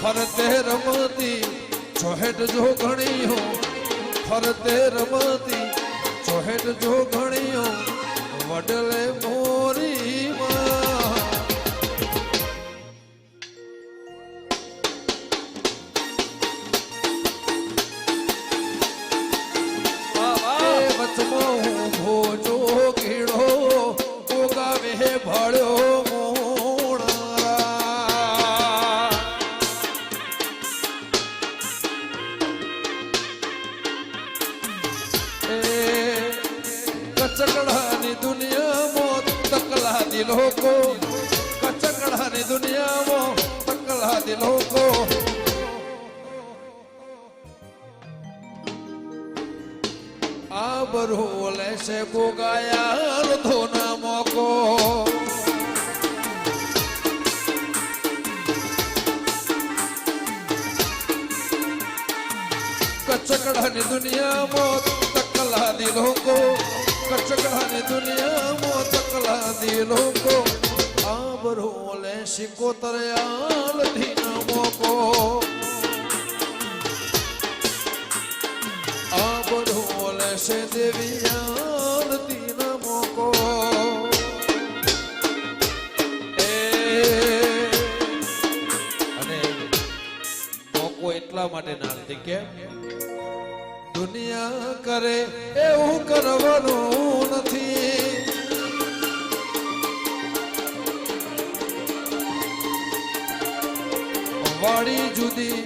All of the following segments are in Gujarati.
ફરતે રમતી ચોહેટ જો ઘણી હો ફરતે રમતી ચોહેટ જો ઘણી હો વડલે મોરી તકલાદી લોકો કચકડાની દુનિયામાં તકલાદી લોકો. આ બરો લેશે ગોગાયા ધોના મોકો. કચકડાની દુનિયામાં તકલાદી લોકો. કચકડાની દુનિયામાં તકલાદી લોકો આબરો લે લેશે કોતરયાલ ધીના મોકો આબડોલે છે દેવી એ અને મોકો એટલા માટે નાલતી કે દુનિયા કરે, એવું કરવાનું નથી. વાળી જુદી,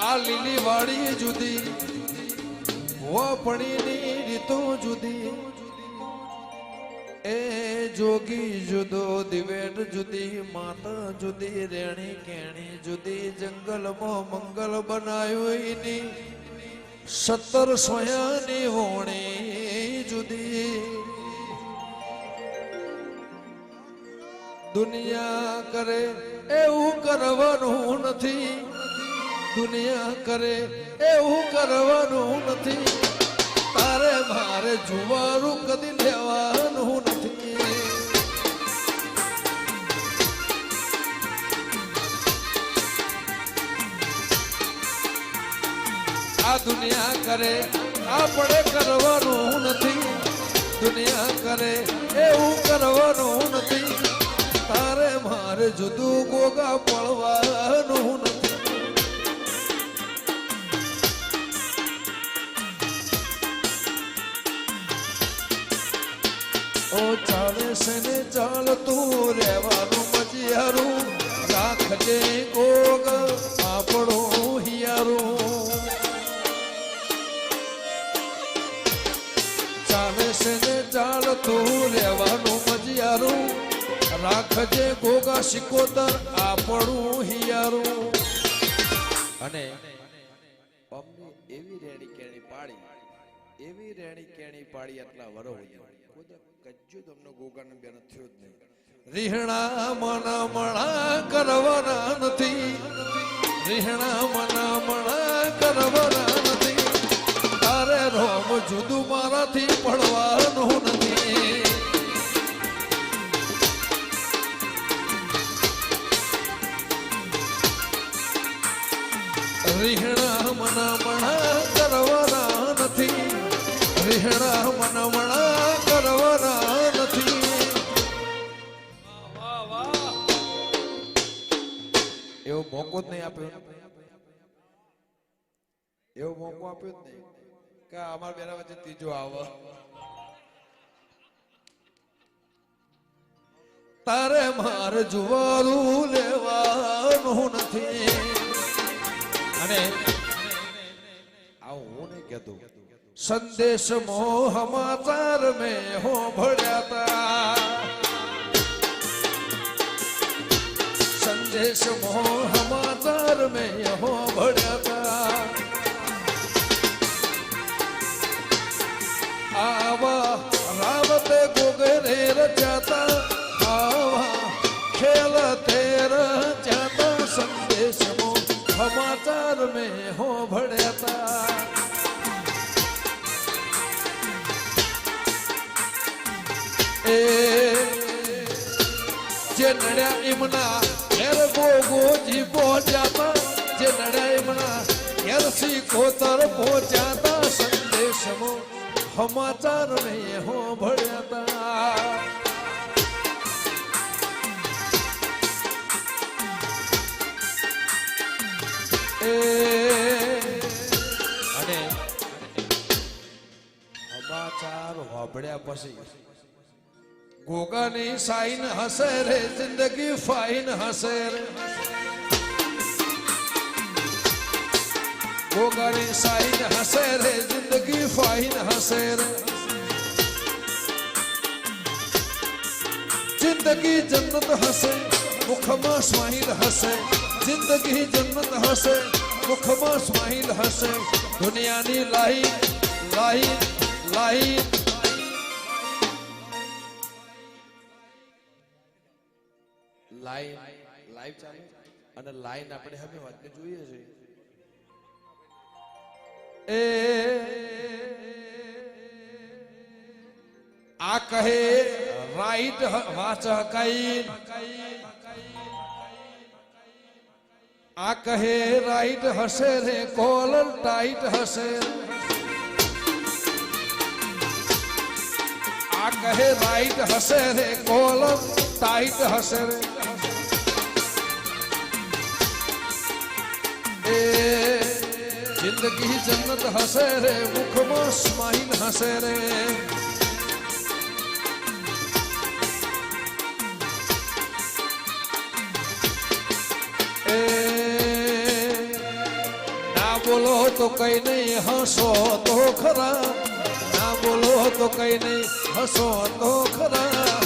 આ લીલી વાળી જુદી, વપણીની રીતો જુદી. એ જોગી જુદો દિવેટ જુદી, માતા જુદી, રેણી કેણી જુદી, જંગલમાં મંગલ બનાવ્યું સત્તર સોયાની હોણી જુદી. દુનિયા કરે એવું કરવાનું નથી. દુનિયા કરે એવું કરવાનું નથી. તારે મારે જુવારું કદી લેવાનું નથી. આ દુનિયા કરે, આપણે કરવાનું નથી. દુનિયા કરે, એવું કરવાનું નથી. તારે મારે જુદું ગોગા પડવાનું નથી. ઓ ચાલે છે ને ચાલતું રહેવાનું મજિયારું. રાખજે ગોગ આપણો હિયારું. રહેવાનું મજિયારું રાખજે ગોગા શિકોતર આપણું હિયારું. અને અમને એવી રેણી કેણી પાડી, એવી રેણી કેણી પાડી એટલા વરો કજ્જુ તમને ગોગાને બેન થયો જ નહીં. રીહણા મના મણા કરવાના નથી. રીહણા મના મણા કરવાના તારે રોમ જુદું મારાથી પડવાનું નથી. રીહણા મનામણા કરવાના નથી. રીહણા મનામણા કરવાના નથી. એવો મોકો જ નહીં આપ્યો. એવો મોકો આપ્યો જ નહીં. કે અમારા બેના વચ્ચે ત્રીજો આવો. તારે મારે જુવારું લેવાનું નથી. અને હું નહીં કહેતો. સંદેશ મો સમાચાર મેં હો ભળ્યા સંદેશ મો સમાચાર મેં સમાચાર મેં હો ભળ્યા એ જે નડ્યા એમના ઘેર ગોગોજી પહોંચ્યા તા જે લડાઈમાં ઘેરસી કોતર પહોંચ્યા તા સંદેશમો સમાચાર મેં હો ભળ્યા અને સમાચાર ગોગાની સાઈન હસે રે, જિંદગી ફાઈન હસે રે. ગોગાની સાઈન હસે રે, જિંદગી ફાઈન હસે રે. જિંદગી જન્નત હશે, મુખમાં સ્માઈલ હશે, જિંદગી જન્નત હશે. મુખમાં સ્માઈલ હશે. દુનિયાની line line line line, live ચાલે. અને લાઈન આપણે હવે વાતને જોઈએ છે. એ આ કહે, રાઈટ વાચ કઈ આ કહે રાઈટ હશે રે કોલર ટાઈટ હશે આ કહે રાઈટ હશે રે કોલર ટાઈટ હશે રે એ જિંદગી જન્નત હશે રે મુખમાં સ્માઈલ હશે રે બોલો તો કઈ નહીં હસો તો ખરા. ના બોલો તો કઈ નહીં હસો તો ખરા.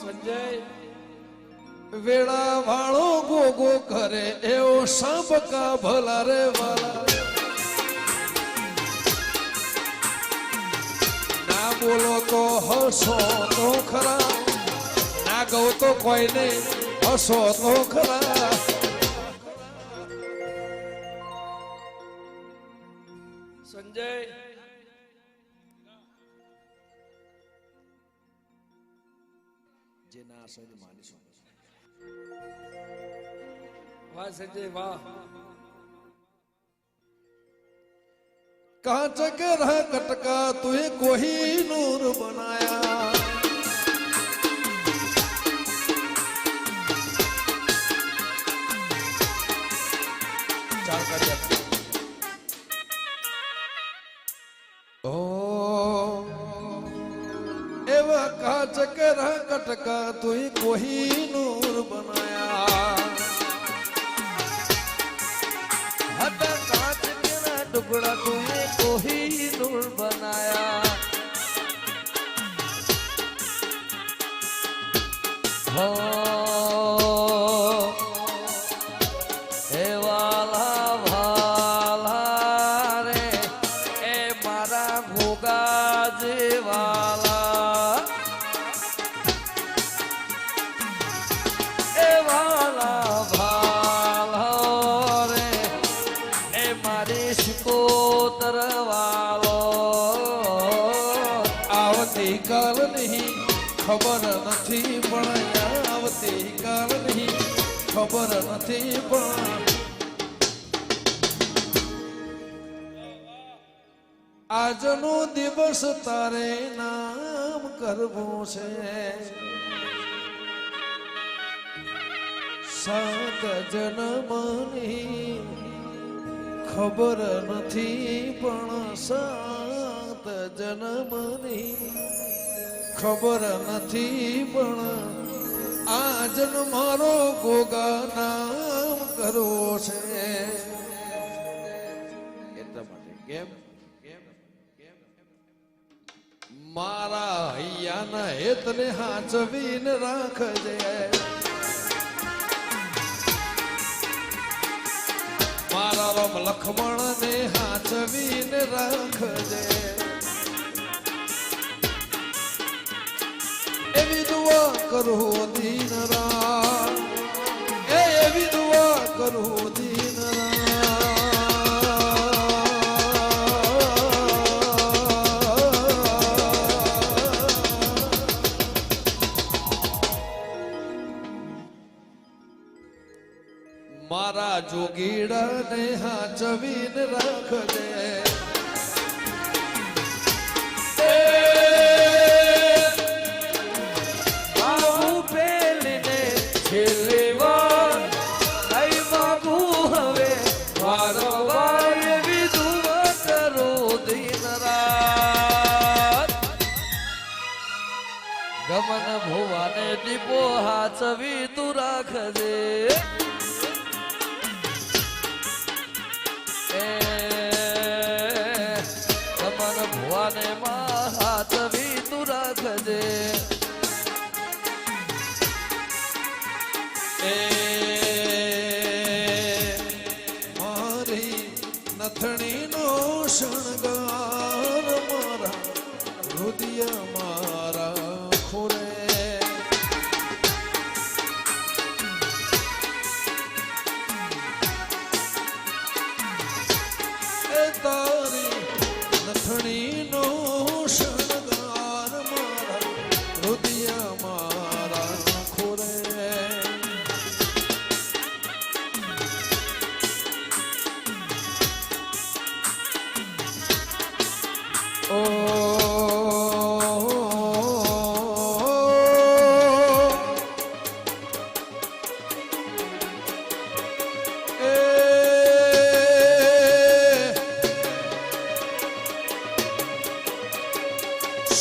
સંજય વેળા વાળો ગોગો કરે એવો સાંપ કા ભલા રે વાલા. ના બોલો તો હસો તો ખરા. ના ગૌ તો નહીં હસો તો ખરા. આશય માનીશું વાહ સજય વાહ કાચક રહકટ કા તુએ કોહી નૂર બનાયા ખબર નથી પણ આજનો દિવસ તારે નામ કરવું છે સાત જન્મની ખબર નથી પણ સાત જન્મની ખબર નથી પણ આજન મારો ગોગા નામ કરવો છે. એટલા માટે. કેમ? મારા હૈયાના હેતને હાચવીને રાખજે. મારા રમ લખમણ ને હાચવીને રાખજે. દુઆ કરું દીન રાત એ એવી દુઆ કરું દીન મારા જોગીડા ને હાચવીને રાખજે. पोहा चवी तू राख दे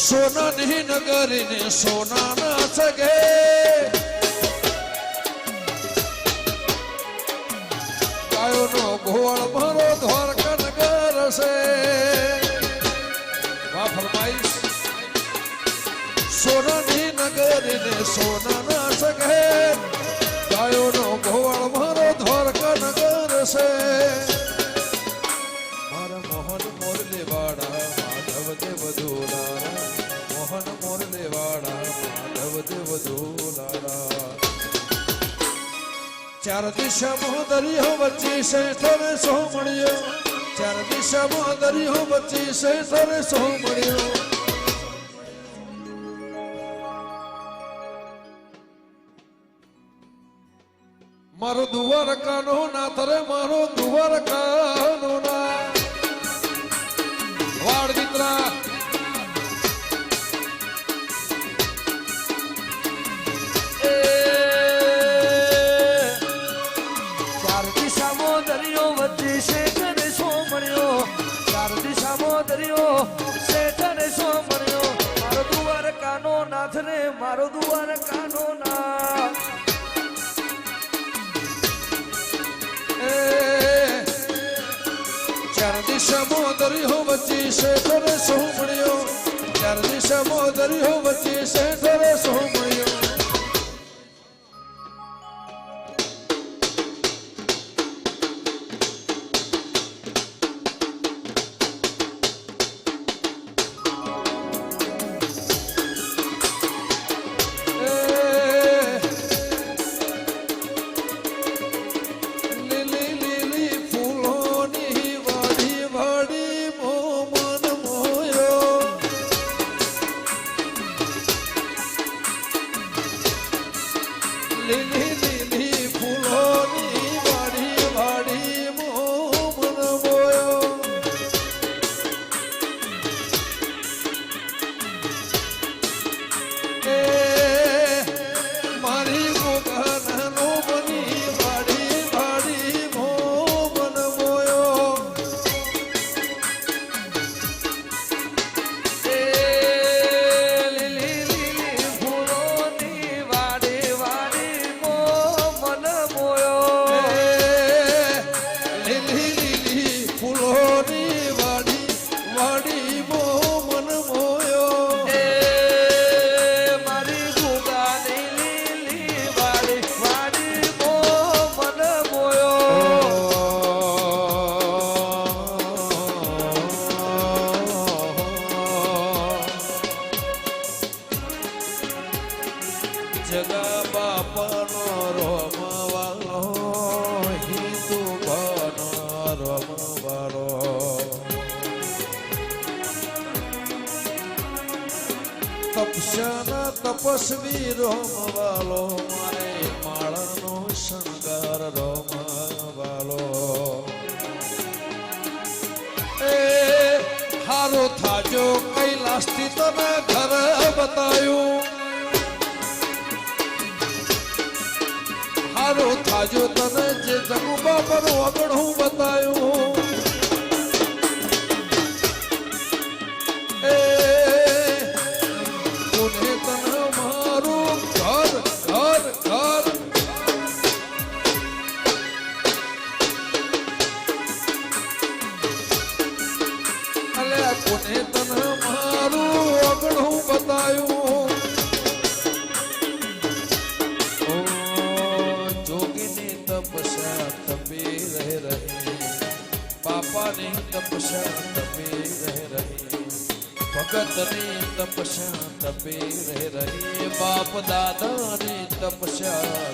સોનાની નગરીને સોના ના સગે. ગાયોનો ઘોળ મારો દ્વારકા નગર છે વાહ ફરમાઈશ. સોનાની નગરીને સોના ના સગે. ગાયોનો ઘોળ મારો દ્વારકા નગર છે ચાર દિશા દિશામાં દરિયો વચ્ચે શેઠરે સો મળ્યો. ચાર દિશા દિશામાં દરિયો વચ્ચે શેઠરે સો મળ્યો. મારો દ્વારકાનો करी हो તપસન તપસ્વી રોમવાલો, મારે માળનો શણગાર રોમવાલો. એ હારો થાજો કૈલાસથી તમે ઘર બતાયું. હારો થાજો તને જે જગુબા પર અગણું બતાયું. બાપ દાદાની તપસ્યા.